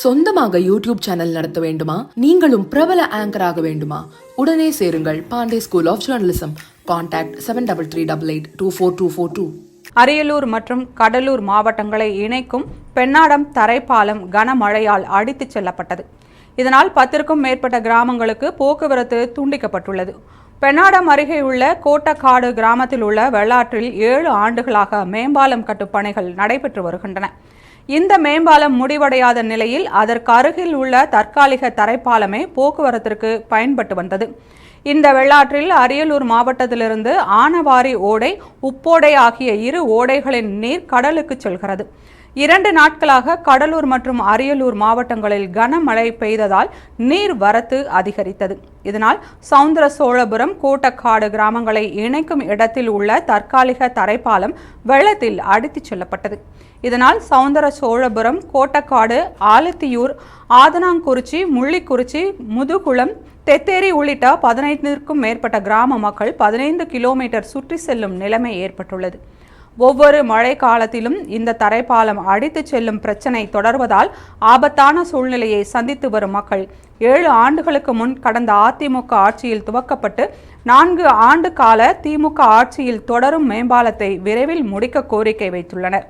சொந்தமாக YouTube channel நடத்த வேண்டுமா? நீங்களும் பிரபல ஆங்கராக வேண்டுமா? உடனே சேருங்கள் Pandey school of journalism contact seven double three double eight two four two four two Ariyalur மற்றும் கடலூர் மாவட்டங்களை இணைக்கும் பெண்ணாடம் தரைப்பாலம் கனமழையால் அடித்துச் செல்லப்பட்டது. இதனால் பத்திற்கும் மேற்பட்ட கிராமங்களுக்கு போக்குவரத்து துண்டிக்கப்பட்டுள்ளது. பெண்ணாடம் அருகே உள்ள கோட்டக்காடு கிராமத்தில் உள்ள வெள்ளாற்றில் ஏழு ஆண்டுகளாக மேம்பாலம் கட்டும் பணிகள் நடைபெற்று வருகின்றன. இந்த மேம்பாலம் முடிவடையாத நிலையில் அதற்கு அருகில் உள்ள தற்காலிக தரைப்பாலமே போக்குவரத்திற்கு பயன்பட்டு வந்தது. இந்த வெள்ளாற்றில் அரியலூர் மாவட்டத்திலிருந்து ஆனவாரி ஓடை உப்போடை ஆகிய இரு ஓடைகளின் நீர் கடலுக்கு செல்கிறது. இரண்டு நாட்களாக கடலூர் மற்றும் அரியலூர் மாவட்டங்களில் கனமழை பெய்ததால் நீர் வரத்து அதிகரித்தது. இதனால் சவுந்தர சோழபுரம் கோட்டக்காடு கிராமங்களை இணைக்கும் இடத்தில் உள்ள தற்காலிக தரைப்பாலம் வெள்ளத்தில் அடித்துச் செல்லப்பட்டது. இதனால் சவுந்தர சோழபுரம் கோட்டக்காடு ஆலத்தியூர் ஆதனாங்குறிச்சி முள்ளிக்குறிச்சி முதுகுளம் தெத்தேரி உள்ளிட்ட பதினைந்திற்கும் மேற்பட்ட கிராம மக்கள் பதினைந்து கிலோமீட்டர் சுற்றி செல்லும் நிலைமை ஏற்பட்டுள்ளது. ஒவ்வொரு மழை காலத்திலும் இந்த தரைப்பாலம் அடித்துச் செல்லும் பிரச்சனை தொடர்வதால் ஆபத்தான சூழ்நிலையை சந்தித்து வரும் மக்கள். ஏழு ஆண்டுகளுக்கு முன் கடந்த அதிமுக ஆட்சியில் துவக்கப்பட்டு நான்கு ஆண்டு கால திமுக ஆட்சியில் தொடரும் மேம்பாலத்தை விரைவில் முடிக்க கோரிக்கை வைத்துள்ளனர்.